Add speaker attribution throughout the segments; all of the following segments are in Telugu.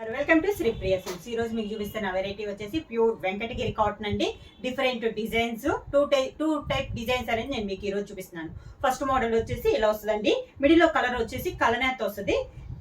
Speaker 1: Welcome to Sri Priya silks ఈ రోజు మీకు చూపిస్తున్న వెరైటీ వచ్చేసి ప్యూర్ వెంకటగిరి కాటన్ అండి. Different designs two tie two type designs అనేది నేను మీకు ఈ రోజు చూపిస్తున్నాను. ఫస్ట్ మోడల్ వచ్చేసి ఇలా వస్తుందండి. మిడిల్లో కలర్ వచ్చేసి కలనేత్ వస్తుంది.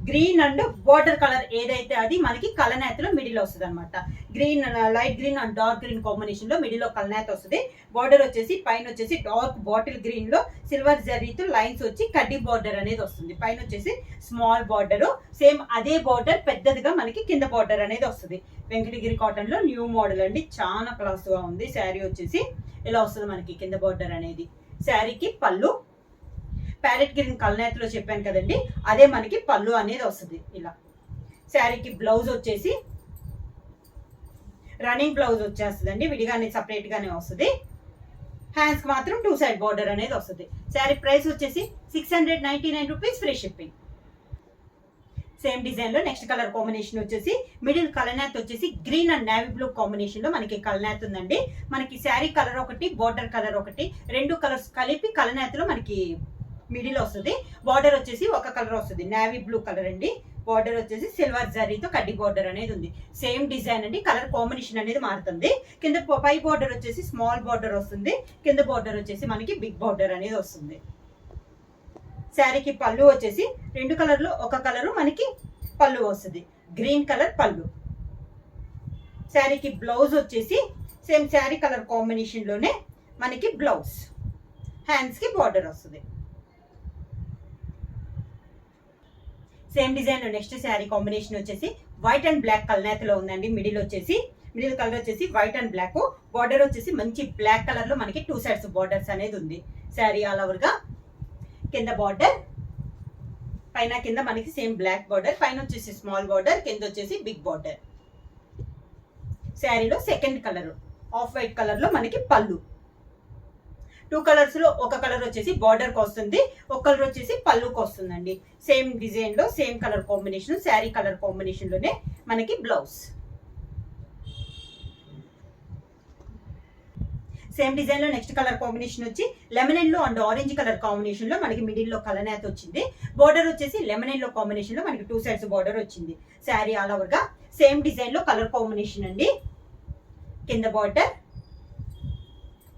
Speaker 1: గ్రీన్ అండ్ వాటర్ కలర్ ఏదైతే అది మనకి కలనేతలో మిడిల్ వస్తుంది అనమాట green light green and dark green కాంబినేషన్లో మిడిల్లో మిడిల్లో కలనేత వస్తుంది. బార్డర్ వచ్చేసి పైన వచ్చేసి డార్క్ బాటిల్ గ్రీన్లో సిల్వర్ జరీతో లైన్స్ వచ్చి కడ్డీ బార్డర్ అనేది వస్తుంది. పైన వచ్చేసి స్మాల్ బార్డర్ సేమ్ అదే బార్డర్ పెద్దదిగా మనకి కింద బార్డర్ అనేది వస్తుంది. వెంకటగిరి కాటన్లో న్యూ మోడల్ అండి. చాలా క్లాస్గా ఉంది. శారీ వచ్చేసి ఇలా వస్తుంది మనకి కింద బార్డర్ అనేది. శారీకి పళ్ళు ప్యారెట్ గ్రీన్ కలనేతలో చెప్పాను కదండి అదే మనకి పళ్ళు అనేది వస్తుంది ఇలా. శారీకి బ్లౌజ్ వచ్చేసి రన్నింగ్ బ్లౌజ్ వచ్చేస్తుందండి విడిగానే సపరేట్గానే వస్తుంది. హ్యాండ్స్కి మాత్రం టూ సైడ్ బార్డర్ అనేది వస్తుంది. శారీ ప్రైస్ వచ్చేసి six hundred ninety nine rupees free shipping same డిజైన్లో నెక్స్ట్ కలర్ కాంబినేషన్ వచ్చేసి మిడిల్ కలనాత్ వచ్చేసి గ్రీన్ అండ్ నేవీ బ్లూ కాంబినేషన్లో మనకి కలనాత్ ఉందండి. మనకి శారీ కలర్ ఒకటి బార్డర్ కలర్ ఒకటి రెండు కలర్స్ కలిపి కలనాత్లో మనకి మిడిల్ వస్తుంది. బార్డర్ వచ్చేసి ఒక కలర్ వస్తుంది. నేవీ బ్లూ కలర్ అండి. బార్డర్ వచ్చేసి సిల్వర్ జరీతో కడ్డీ బార్డర్ అనేది ఉంది. సేమ్ డిజైన్ అండి. కలర్ కాంబినేషన్ అనేది మారుతుంది. కింద ప- పై బార్డర్ వచ్చేసి స్మాల్ బార్డర్ వస్తుంది. కింద బార్డర్ వచ్చేసి మనకి బిగ్ బార్డర్ అనేది వస్తుంది. శారీకి పళ్ళు వచ్చేసి రెండు కలర్లు ఒక కలరు మనకి పళ్ళు వస్తుంది. గ్రీన్ కలర్ పళ్ళు. శారీకి బ్లౌజ్ వచ్చేసి సేమ్ శారీ కలర్ కాంబినేషన్లోనే మనకి బ్లౌజ్ హ్యాండ్స్కి బార్డర్ వస్తుంది. Same design next sari combination వచ్చేసి వైట్ అండ్ బ్లాక్ కల్నేతలో ఉందండి. మిడిల్ వచ్చేసి మిడిల్ కలర్ వచ్చేసి వైట్ అండ్ బ్లాక్. బార్డర్ వచ్చేసి మంచి బ్లాక్ కలర్లో మనకి టూ సైడ్స్ బార్డర్స్ అనేది ఉంది. శారీ ఆల్ ఓవర్గా కింద బార్డర్ పైన కింద మనకి సేమ్ బ్లాక్ బార్డర్ పైన వచ్చేసి స్మాల్ బార్డర్ కింద వచ్చేసి బిగ్ బార్డర్. శారీలో సెకండ్ కలర్ ఆఫ్ వైట్ కలర్లో మనకి పళ్ళు. టూ కలర్స్లో ఒక కలర్ వచ్చేసి బార్డర్ వస్తుంది ఒక కలర్ వచ్చేసి పళ్ళుకి వస్తుందండి. సేమ్ డిజైన్లో same colour combination sari colour కాంబినేషన్లోనే మనకి బ్లౌజ్ సేమ్ డిజైన్లో నెక్స్ట్ కలర్ కాంబినేషన్ వచ్చి lemon yellow and orange colour కాంబినేషన్లో మనకి మిడిల్లో కలనేత వచ్చింది. బోర్డర్ వచ్చేసి లెమన్ ఎల్లో కాంబినేషన్లో మనకి టూ సైడ్స్ బార్డర్ వచ్చింది. శారీ ఆల్ ఓవర్గా సేమ్ డిజైన్లో కలర్ కాంబినేషన్ అండి. కింద బార్డర్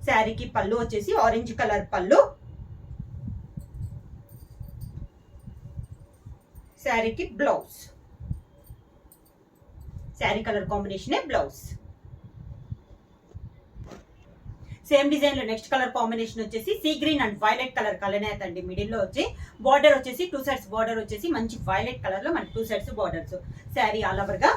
Speaker 1: శారీకి పళ్ళు వచ్చేసి ఆరెంజ్ కలర్ పళ్ళు. శారీకి బ్లౌజ్ శారీ కలర్ కాంబినేషనే బ్లౌజ్ సేమ్ డిజైన్లో నెక్స్ట్ కలర్ కాంబినేషన్ వచ్చేసి sea green and violet colour కలనేత అండి. మిడిల్లో వచ్చి బార్డర్ వచ్చేసి టూ సైడ్స్ బార్డర్ వచ్చేసి మంచి వైలెట్ కలర్లో మనకి two sides borders sari all ఓవర్గా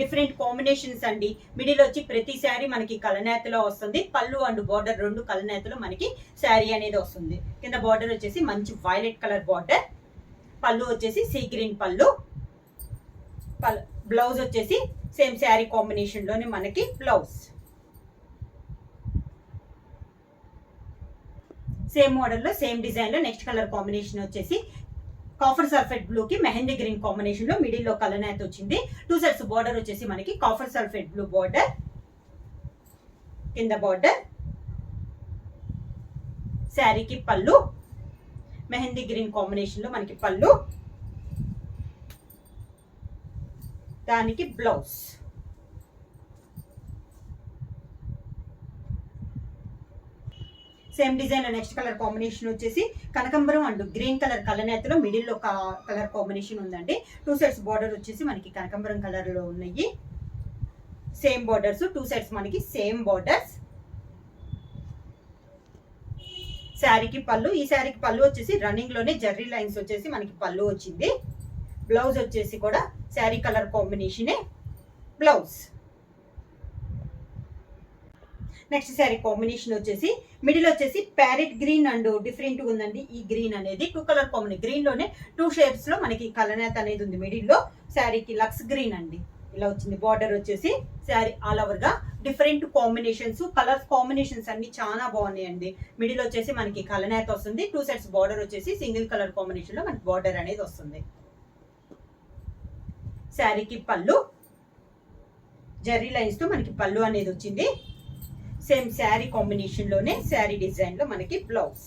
Speaker 1: డిఫరెంట్ కాంబినేషన్స్ అండి. మిడిల్ వచ్చి ప్రతి శారీ మనకి కలనేతలో వస్తుంది. పళ్ళు అండ్ బార్డర్ రెండు కలనేతలో మనకి శారీ అనేది వస్తుంది. కింద బార్డర్ వచ్చేసి మంచి వైలెట్ కలర్ బార్డర్. పళ్ళు వచ్చేసి సీ గ్రీన్ పళ్ళు. పల్ బ్లౌజ్ వచ్చేసి సేమ్ శారీ కాంబినేషన్లోనే మనకి బ్లౌజ్. సేమ్ మోడల్లో సేమ్ డిజైన్లో నెక్స్ట్ కలర్ కాంబినేషన్ వచ్చేసి కాఫర్ సల్ఫేట్ బ్లూ కి మెహందీ గ్రీన్ కాంబినేషన్లో మిడిల్లో అయితే వచ్చింది. టూ సైడ్స్ బార్డర్ వచ్చేసి మనకి కాఫర్ సల్ఫేట్ బ్లూ బార్డర్ కింద బార్డర్ శారీకి పళ్ళు. మెహందీ గ్రీన్ కాంబినేషన్లో మనకి పళ్ళు. దానికి blouse same design next colour combination వచ్చేసి కనకంబరం అండ్ గ్రీన్ కలర్ కలనేతలో మిడిల్లో కలర్ కాంబినేషన్ ఉందండి. టూ సైడ్స్ బార్డర్ వచ్చేసి మనకి కనకంబరం కలర్లో ఉన్నాయి. సేమ్ బార్డర్స్ టూ సైడ్స్ మనకి సేమ్ బార్డర్స్ శారీకి పళ్ళు ఈ శారీకి పళ్ళు వచ్చేసి రన్నింగ్లోనే జర్రీ లైన్స్ వచ్చేసి మనకి పళ్ళు వచ్చింది. బ్లౌజ్ వచ్చేసి కూడా శారీ కలర్ కాంబినేషనే. బ్లౌజ్ నెక్స్ట్ శారీ కాంబినేషన్ వచ్చేసి మిడిల్ వచ్చేసి ప్యారెట్ గ్రీన్ అండ్ డిఫరెంట్ ఉందండి. ఈ గ్రీన్ అనేది టూ కలర్ కాంబినేషన్ గ్రీన్లోనే టూ షేప్స్లో మనకి కలనేత అనేది ఉంది మిడిల్లో శారీకి లక్స్ గ్రీన్ అండి. ఇలా వచ్చింది. బార్డర్ వచ్చేసి శారీ ఆల్ ఓవర్గా డిఫరెంట్ కాంబినేషన్స్ కలర్స్ కాంబినేషన్స్ అన్ని చాలా బాగున్నాయండి. మిడిల్ వచ్చేసి మనకి కలనేత వస్తుంది. టూ సైడ్స్ బార్డర్ వచ్చేసి సింగిల్ కలర్ కాంబినేషన్లో మనకి బార్డర్ అనేది వస్తుంది. శారీకి పళ్ళు జర్రీ లైన్స్తో మనకి పళ్ళు అనేది వచ్చింది. సేమ్ శారీ కాంబినేషన్లోనే శారీ డిజైన్లో మనకి బ్లౌజ్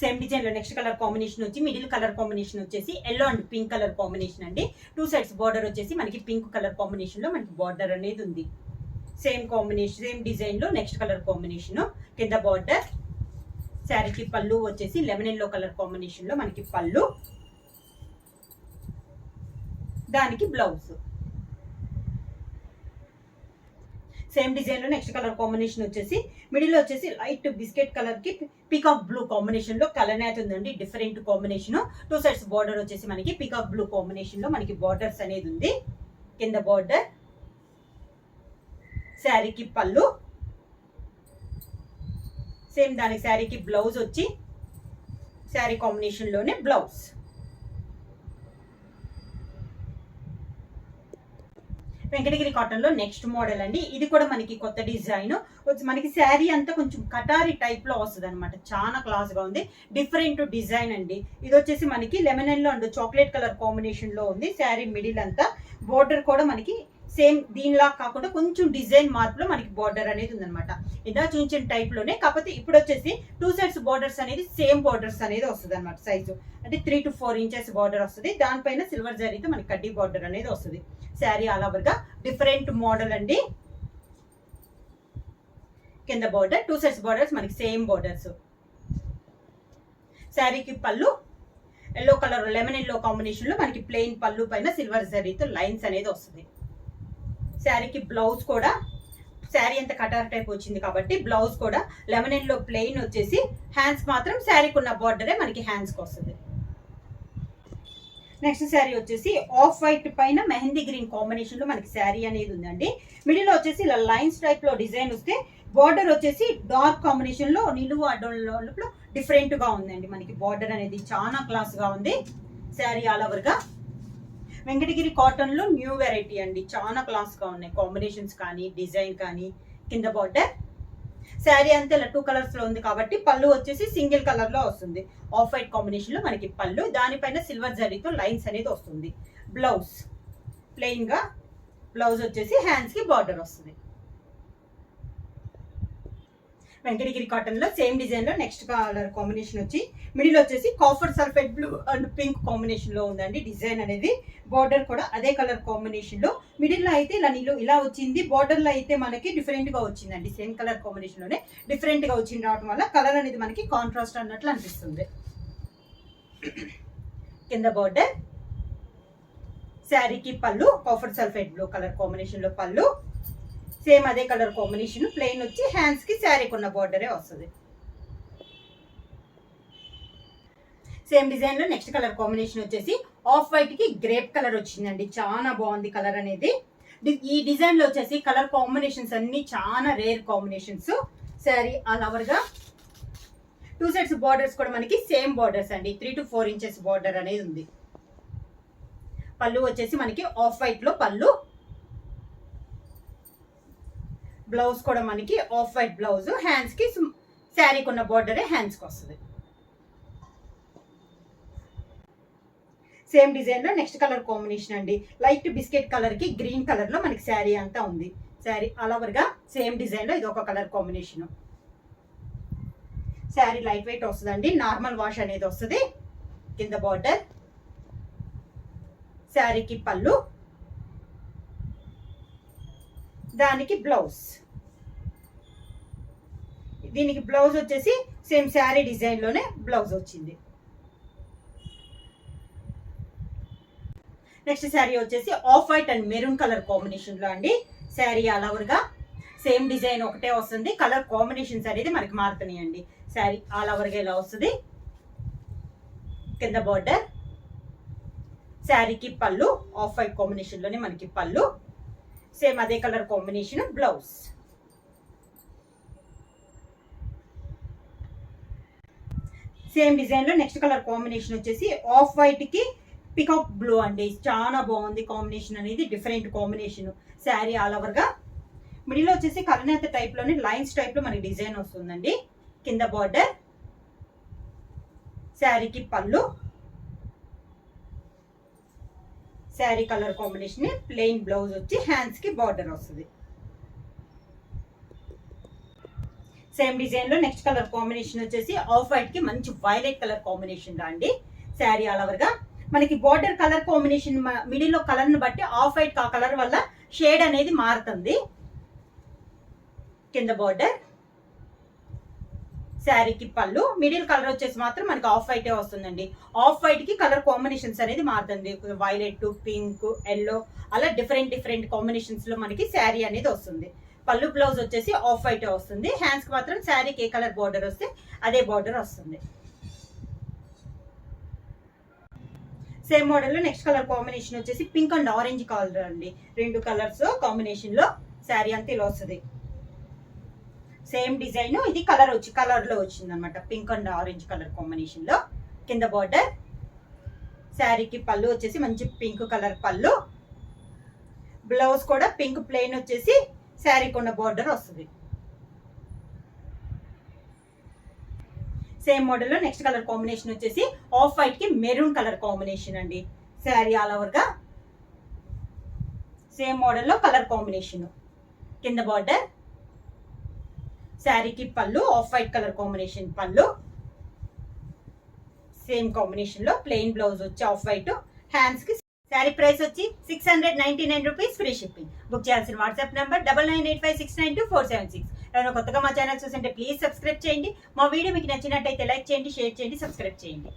Speaker 1: సేమ్ డిజైన్లో నెక్స్ట్ కలర్ కాంబినేషన్ వచ్చి మిడిల్ కలర్ కాంబినేషన్ వచ్చేసి yellow and pink colour combination అండి. టూ సైడ్స్ బార్డర్ వచ్చేసి మనకి పింక్ కలర్ కాంబినేషన్లో మనకి బార్డర్ అనేది ఉంది. సేమ్ కాంబినేషన్ సేమ్ డిజైన్లో నెక్స్ట్ కలర్ కాంబినేషన్ కింద బార్డర్ శారీకి పళ్ళు వచ్చేసి లెమన్ ఎల్లో కలర్ కాంబినేషన్లో మనకి పళ్ళు. దానికి బ్లౌజ్ సేమ్ డిజైన్లో నెక్స్ట్ కలర్ కాంబినేషన్ వచ్చేసి మిడిల్లో వచ్చేసి లైట్ బిస్కెట్ కలర్కి పికాక్ బ్లూ కాంబినేషన్లో కలర్ అయితే ఉందండి different combination two sides border వచ్చేసి మనకి పికాక్ బ్లూ కాంబినేషన్లో మనకి బార్డర్స్ అనేది ఉంది. కింద బార్డర్ శారీకి పళ్ళు. సేమ్ దానికి శారీకి బ్లౌజ్ వచ్చి శారీ కాంబినేషన్లోనే బ్లౌజ్ వెంకటగిరి కాటన్లో నెక్స్ట్ మోడల్ అండి. ఇది కూడా మనకి కొత్త డిజైన్. మనకి శారీ అంతా కొంచెం కటారి టైప్లో వస్తుంది అనమాట చాలా క్లాస్గా ఉంది. డిఫరెంట్ డిజైన్ అండి. ఇది వచ్చేసి మనకి lemon yellow and chocolate colour కాంబినేషన్లో ఉంది శారీ మిడిల్ అంతా. బోర్డర్ కూడా మనకి సేమ్ దీనిలా కాకుండా కొంచెం డిజైన్ మార్పులో మనకి బార్డర్ అనేది ఉందన్నమాట. ఇలా చూపించిన టైప్లోనే కాకపోతే ఇప్పుడు వచ్చేసి టూ సైడ్స్ బార్డర్స్ అనేది సేమ్ బార్డర్స్ అనేది వస్తుంది అనమాట సైజు. అంటే three to four inches border వస్తుంది. దానిపైన సిల్వర్ జరీతో మనకి కడ్డీ బార్డర్ అనేది వస్తుంది. శారీ ఆల్ ఓవర్గా డిఫరెంట్ మోడల్ అండి. కింద బార్డర్ టూ సెట్స్ బార్డర్స్ మనకి సేమ్ బార్డర్స్ శారీకి పళ్ళు ఎల్లో కలర్ లెమన్ ఎల్లో కాంబినేషన్లో మనకి ప్లెయిన్ పళ్ళు పైన సిల్వర్ జరీతో లైన్స్ అనేది వస్తుంది. శారీకి బ్లౌజ్ కూడా శారీ అంత కటార్ టైప్ వచ్చింది కాబట్టి బ్లౌజ్ కూడా లెమన్ ఎల్లో ప్లెయిన్ వచ్చేసి హ్యాండ్స్ మాత్రం శారీకి ఉన్న బార్డరే మనకి హ్యాండ్స్కి వస్తుంది. నెక్స్ట్ శారీ వచ్చేసి ఆఫ్ వైట్ పైన మెహందీ గ్రీన్ కాంబినేషన్లో మనకి శారీ అనేది ఉందండి. మిడిల్ వచ్చేసి ఇలా లైన్స్ టైప్లో డిజైన్ వస్తే బార్డర్ వచ్చేసి డార్క్ కాంబినేషన్లో నిలువు అడ్డంలో డిఫరెంట్గా ఉందండి. మనకి బార్డర్ అనేది చాలా క్లాస్గా ఉంది. శారీ ఆల్ ఓవర్గా. వెంకటగిరి కాటన్లో న్యూ వెరైటీ అండి. చాలా క్లాస్గా ఉన్నాయి. కాంబినేషన్స్ కానీ డిజైన్ కానీ కింద బార్డర్. శారీ అంతా ఇలా టూ కలర్స్లో ఉంది కాబట్టి పళ్ళు వచ్చేసి సింగిల్ కలర్లో వస్తుంది. ఆఫ్ వైట్ కాంబినేషన్లో మనకి పళ్ళు దానిపైన సిల్వర్ జరీతో లైన్స్ అనేది వస్తుంది. బ్లౌజ్ ప్లెయిన్గా బ్లౌజ్ వచ్చేసి హ్యాండ్స్కి బార్డర్ వస్తుంది. వెంకటగిరి కాటన్లో సేమ్ డిజైన్లో నెక్స్ట్ కలర్ కాంబినేషన్ వచ్చి మిడిల్ వచ్చేసి copper sulphate blue and pink కాంబినేషన్లో ఉందండి డిజైన్ అనేది. బార్డర్ కూడా అదే కలర్ కాంబినేషన్లో. మిడిల్లో అయితే ఇలా నీళ్ళు ఇలా వచ్చింది. బార్డర్లో అయితే మనకి డిఫరెంట్గా వచ్చిందండి. సేమ్ కలర్ కాంబినేషన్లోనే డిఫరెంట్గా వచ్చింది రావడం వల్ల కలర్ అనేది మనకి కాంట్రాస్ట్ అన్నట్లు అనిపిస్తుంది. కింద బార్డర్. శారీకి పళ్ళు కాఫర్ సల్ఫేట్ బ్లూ కలర్ కాంబినేషన్లో పళ్ళు. సేమ్ అదే కలర్ కాంబినేషన్. ప్లెయిన్ వచ్చి హ్యాండ్స్కి శారీకి ఉన్న బార్డరే వస్తుంది. సేమ్ డిజైన్లో నెక్స్ట్ కలర్ కాంబినేషన్ వచ్చేసి ఆఫ్ వైట్కి గ్రేప్ కలర్ వచ్చిందండి. చాలా బాగుంది కలర్ అనేది. ఈ డిజైన్లో వచ్చేసి కలర్ కాంబినేషన్స్ అన్ని చాలా రేర్ కాంబినేషన్స్. శారీ ఆల్ ఓవర్గా. టూ సైడ్స్ బార్డర్స్ కూడా మనకి సేమ్ బార్డర్స్ అండి. Three to four inches border అనేది ఉంది. పళ్ళు వచ్చేసి మనకి ఆఫ్ వైట్లో పళ్ళు బ్లౌజ్ కూడా మనకి ఆఫ్ వైట్ బ్లౌజ్. హ్యాండ్స్కి శారీకి ఉన్న బార్డరే హ్యాండ్స్కి వస్తుంది. సేమ్ డిజైన్లో నెక్స్ట్ కలర్ కాంబినేషన్ అండి. లైట్ బిస్కెట్ కలర్కి గ్రీన్ కలర్లో మనకి శారీ అంతా ఉంది. శారీ ఆల్గా సేమ్ డిజైన్లో ఇది ఒక colour combination sari light weight వస్తుందండి. నార్మల్ వాష్ అనేది వస్తుంది. కింద బార్డర్ శారీకి పళ్ళు. దానికి బ్లౌజ్ దీనికి బ్లౌజ్ వచ్చేసి సేమ్ శారీ డిజైన్లోనే బ్లౌజ్ వచ్చింది. నెక్స్ట్ శారీ వచ్చేసి off white and maroon colour కాంబినేషన్లో అండి. శారీ ఆల్ ఓవర్గా సేమ్ డిజైన్ ఒకటే వస్తుంది. కలర్ కాంబినేషన్స్ అనేది మనకి మారుతున్నాయి అండి. శారీ ఆల్ ఓవర్గా ఇలా వస్తుంది? కింద బార్డర్ శారీకి పళ్ళు ఆఫ్ వైట్ కాంబినేషన్లోనే మనకి పళ్ళు. సేమ్ అదే కలర్ కాంబినేషన్ బ్లౌజ్ సేమ్ డిజైన్లో నెక్స్ట్ కలర్ కాంబినేషన్ వచ్చేసి ఆఫ్ వైట్కి పికప్ బ్లూ అండి. చాలా బాగుంది కాంబినేషన్ అనేది డిఫరెంట్ కాంబినేషన్ శారీ ఆల్ ఓవర్గా. మిడిల్ వచ్చేసి కలనేత టైప్లోని లైన్స్ టైప్లో మనకి డిజైన్ వస్తుందండి. కింద బార్డర్ శారీకి పళ్ళు. Sari colour combination plain blouse వచ్చి హ్యాండ్స్కి బార్డర్ వస్తుంది. సేమ్ డిజైన్లో నెక్స్ట్ కలర్ కాంబినేషన్ వచ్చేసి ఆఫ్ వైట్కి మంచి వైలెట్ కలర్ కాంబినేషన్ రా అండి. శారీ ఆల్ ఓవర్గా మనకి బార్డర్ కలర్ కాంబినేషన్ మిడిల్లో కలర్ బట్టి ఆఫ్ వైట్ ఆ కలర్ వల్ల షేడ్ అనేది మారుతుంది. కింద బార్డర్. శారీకి పళ్ళు. మిడిల్ కలర్ వచ్చేసి మాత్రం మనకి ఆఫ్ వైటే వస్తుందండి. ఆఫ్ వైట్కి కలర్ కాంబినేషన్స్ అనేది మారుతుంది. వైలెట్ పింక్ ఎల్లో అలా డిఫరెంట్ డిఫరెంట్ కాంబినేషన్స్లో మనకి శారీ అనేది వస్తుంది. పళ్ళు బ్లౌజ్ వచ్చేసి ఆఫ్ వైట్ వస్తుంది. హ్యాండ్స్కి మాత్రం శారీకి ఏ కలర్ బార్డర్ వస్తే అదే బార్డర్ వస్తుంది. సేమ్ మోడల్లో నెక్స్ట్ కలర్ కాంబినేషన్ వచ్చేసి పింక్ అండ్ ఆరెంజ్ కలర్ అండి. రెండు కలర్స్ కాంబినేషన్లో శారీ అంతా ఇలా వస్తుంది. Same design. ఇది కలర్ వచ్చి కలర్లో వచ్చింది అనమాట పింక్ అండ్ ఆరెంజ్ కలర్ కాంబినేషన్లో కింద బార్డర్. శారీకి పళ్ళు వచ్చేసి మంచి పింక్ కలర్ పళ్ళు. బ్లౌజ్ కూడా పింక్ ప్లెయిన్ వచ్చేసి శారీకి ఉన్న బార్డర్ వస్తుంది. సేమ్ మోడల్లో నెక్స్ట్ కలర్ కాంబినేషన్ వచ్చేసి ఆఫ్ వైట్కి మెరూన్ కలర్ కాంబినేషన్ అండి. శారీ ఆల్ ఓవర్గా సేమ్ మోడల్లో కలర్ కాంబినేషన్. కింద బార్డర్. శారీకి పళ్ళు ఆఫ్ వైట్ కలర్ కాంబినేషన్ పళ్ళు. సేమ్ కాంబినేషన్లో ప్లెయిన్ బ్లౌజ్ వచ్చి ఆఫ్ వైట్ హ్యాండ్స్కి శారీ ప్రైస్ వచ్చి six hundred ninety nine rupees free shipping book చేయాల్సిన WhatsApp number double nine eight five six nine two four seven six ఎవరైనా కొత్తగా మా ఛానల్ చూస్తుంటే ప్లీజ్ సబ్స్క్రైబ్ చేయండి. మా వీడియో మీకు నచ్చినట్టయితే లైక్ చేయండి షేర్ చేయండి సబ్స్క్రైబ్ చేయండి.